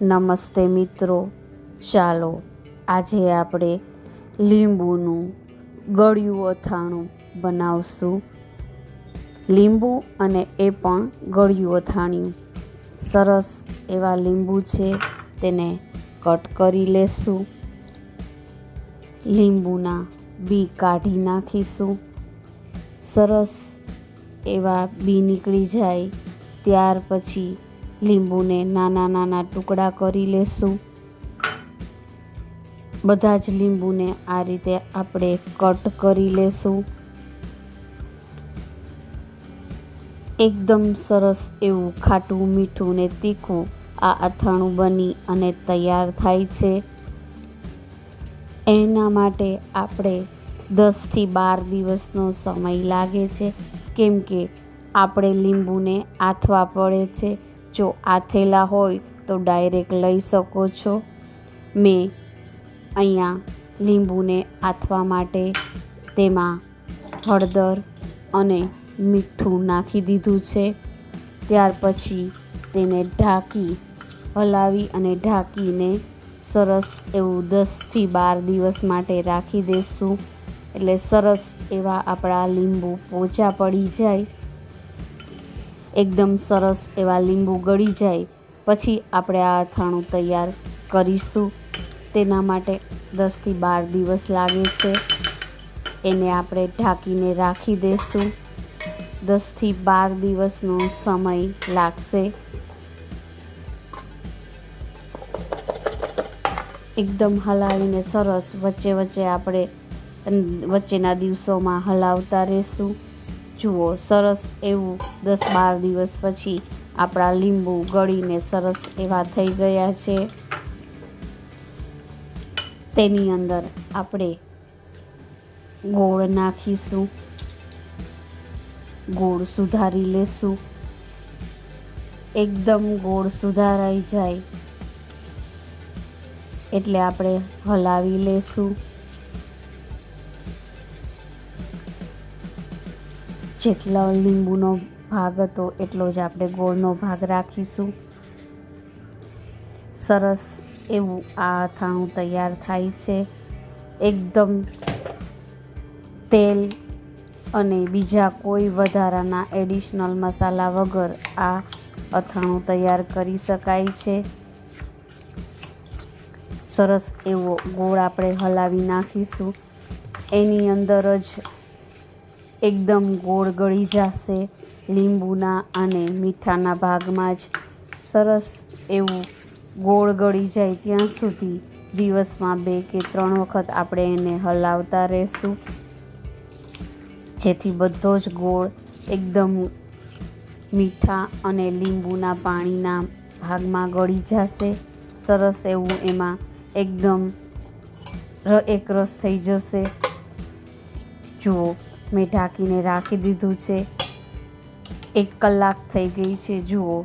નમસ્તે મિત્રો. ચાલો, આજે આપણે લીંબુનું ગળ્યું અથાણું બનાવશું. લીંબુ અને એ પણ ગળ્યું અથાણ્યું. સરસ એવા લીંબુ છે, તેને કટ કરી લેશું. લીંબુના બી કાઢી નાખીશું. સરસ એવા બી નીકળી જાય. ત્યાર પછી લીંબુને નાના નાના ટુકડા કરી લેશું. બધા જ લીંબુને આ રીતે આપણે કટ કરી લેશું. એકદમ સરસ એવું ખાટું, મીઠું ને તીખું આ અથાણું બની અને તૈયાર થાય છે. એના માટે આપણે દસથી બાર દિવસનો સમય લાગે છે. કેમ કે આપણે લીંબુને આથવા પડે છે. જો આથેલા હોય તો ડાયરેક્ટ લઈ શકો છો. મેં અહીંયા લીંબુને આથવા માટે તેમાં હળદર અને મીઠું નાખી દીધું છે. ત્યાર પછી તેને ઢાંકી હલાવી અને ઢાંકીને સરસ એવું દસથી બાર દિવસ માટે રાખી દઈશું એટલે સરસ એવા આપણા લીંબુ પોચા પડી જાય. એકદમ સરસ એવા લીંબુ ગળી જાય, પછી આપણે આ અથાણું તૈયાર કરીશું. તેના માટે દસથી બાર દિવસ લાગે છે. એને આપણે ઢાંકીને રાખી દઈશું દસથી બાર દિવસનો સમય લાગશે. એકદમ હલાવીને સરસ વચ્ચે વચ્ચે આપણે વચ્ચેના દિવસોમાં હલાવતા રહેશું. જુઓ, સરસ એવું દસ બાર દિવસ પછી આપણા લીંબુ ગળીને સરસ એવા થઈ ગયા છે. તેની અંદર આપણે ગોળ નાખીશું, ગોળ સુધારી લેશું. એકદમ ગોળ સુધારાઈ જાય એટલે આપણે હલાવી લેશું. જેટલો લીંબુનો ભાગ હતો, એટલો જ આપણે ગોળનો ભાગ રાખીશું. સરસ એવું આ અથાણું તૈયાર થાય છે. એકદમ તેલ અને બીજા કોઈ વધારાના એડિશનલ મસાલા વગર આ અથાણું તૈયાર કરી શકાય છે. સરસ એવો ગોળ આપણે હલાવી નાખીશું. એની અંદર જ એકદમ ગોળ ગળી જશે લીંબુના અને મીઠાના ભાગમાં જ. સરસ એવું ગોળ ગળી જાય ત્યાં સુધી દિવસમાં બે કે ત્રણ વખત આપણે એને હલાવતા રહેશું. જેથી બધો જ ગોળ એકદમ મીઠા અને લીંબુના પાણીના ભાગમાં ગળી જશે. સરસ એવું એમાં એકદમ એક રસ થઈ જશે. જુઓ. મેં ઢાંકીને રાખી દીધું છે. એક કલાક થઈ ગઈ છે, જુઓ.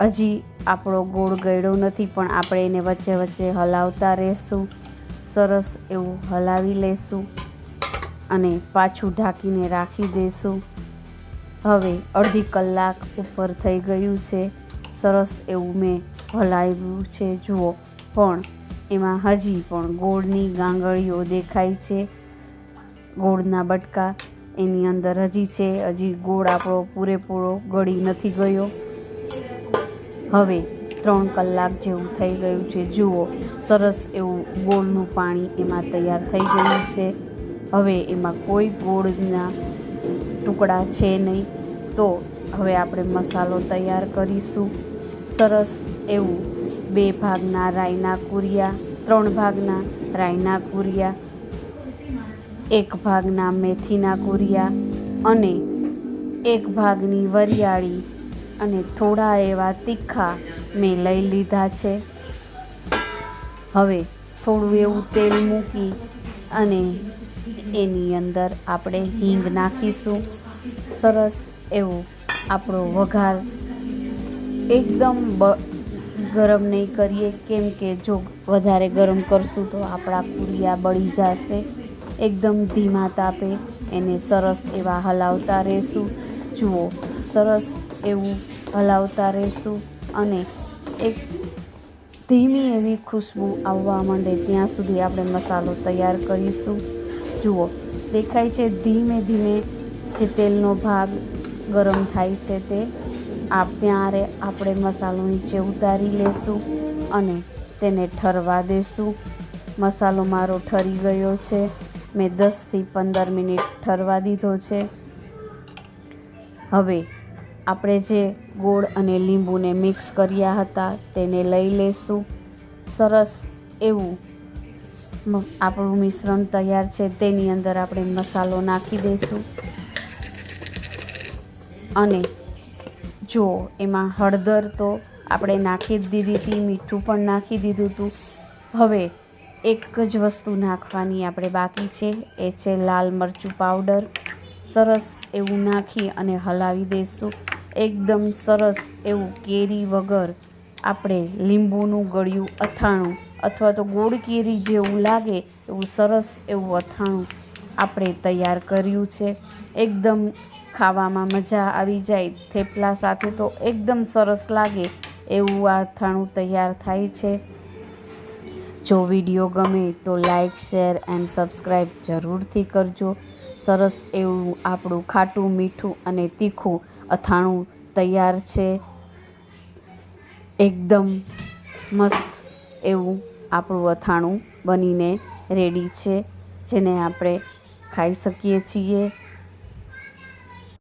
હજી આપણો ગોળ ગળ્યો નથી, પણ આપણે એને વચ્ચે વચ્ચે હલાવતા રહેશું. સરસ એવું હલાવી લેશું અને પાછું ઢાંકીને રાખી દઈશું હવે અડધી કલાક ઉપર થઈ ગયું છે. સરસ એવું મેં હલાવ્યું છે, જુઓ. પણ એમાં હજી પણ ગોળની ગાંગળીઓ દેખાય છે. ગોળના બટકા એની અંદર હજી છે, હજી ગોળ આપણો પૂરેપૂરો ગળી નથી ગયો. હવે ત્રણ કલાક જેવું થઈ ગયું છે. જુઓ, સરસ એવું ગોળનું પાણી એમાં તૈયાર થઈ ગયું છે. હવે એમાં કોઈ ગોળના ટુકડા છે નહીં. તો હવે આપણે મસાલો તૈયાર કરીશું. સરસ એવું બે ભાગના રાઈના કુરિયા, ત્રણ ભાગના રાઈના કુરિયા. એક ભાગના મેથીના કુરિયા અને એક ભાગની વરિયાળી અને થોડા એવા તીખા મેં લઈ લીધા છે. હવે થોડું એવું તેલ મૂકી અને એની અંદર આપણે હિંગ નાખીશું. સરસ એવો આપણો વઘાર એકદમ બ ગરમ નહીં કરીએ, કેમ કે જો વધારે ગરમ કરશું તો આપણા કુરિયા બળી જશે. એકદમ ધીમા તાપે એને સરસ એવા હલાવતા રહેશું. જુઓ, સરસ એવું હલાવતા રહેશું અને એક ધીમી એવી ખુશ્બુ આવવા માંડે ત્યાં સુધી આપણે મસાલો તૈયાર કરીશું. જુઓ, દેખાય છે ધીમે ધીમે જે તેલનો ભાગ ગરમ થાય છે તે, આપ ત્યારે આપણે મસાલો નીચે ઉતારી લેશું અને તેને ઠરવા દેશું. મસાલો મારો ઠરી ગયો છે. મેં દસથી પંદર મિનિટ ઠરવા દીધો છે. હવે આપણે જે ગોળ અને લીંબુને મિક્સ કર્યા હતા તેને લઈ લેશું. સરસ એવું આપણું મિશ્રણ તૈયાર છે. તેની અંદર આપણે મસાલો નાખી દઈશું અને જો એમાં હળદર તો આપણે નાખી જ દીધી હતી, મીઠું પણ નાખી દીધું હતું. હવે એક જ વસ્તુ નાખવાની આપણે બાકી છે, એ છે લાલ મરચું પાવડર સરસ એવું નાખી અને હલાવી દઈશું. એકદમ સરસ એવું કેરી વગર આપણે લીંબુનું ગળ્યું અથાણું અથવા તો ગોળ કેરી જેવું લાગે એવું સરસ એવું અથાણું આપણે તૈયાર કર્યું છે. એકદમ ખાવામાં મજા આવી જાય, થેપલા સાથે તો એકદમ સરસ લાગે એવું આ અથાણું તૈયાર થાય છે. જો વીડિયો ગમે તો લાઈક, શેર એન્ડ સબસ્ક્રાઈબ જરૂરથી કરજો. સરસ એવું આપણું ખાટું, મીઠું અને તીખું અથાણું તૈયાર છે. એકદમ મસ્ત એવું આપણું અથાણું બનીને રેડી છે, જેને આપણે ખાઈ શકીએ છીએ.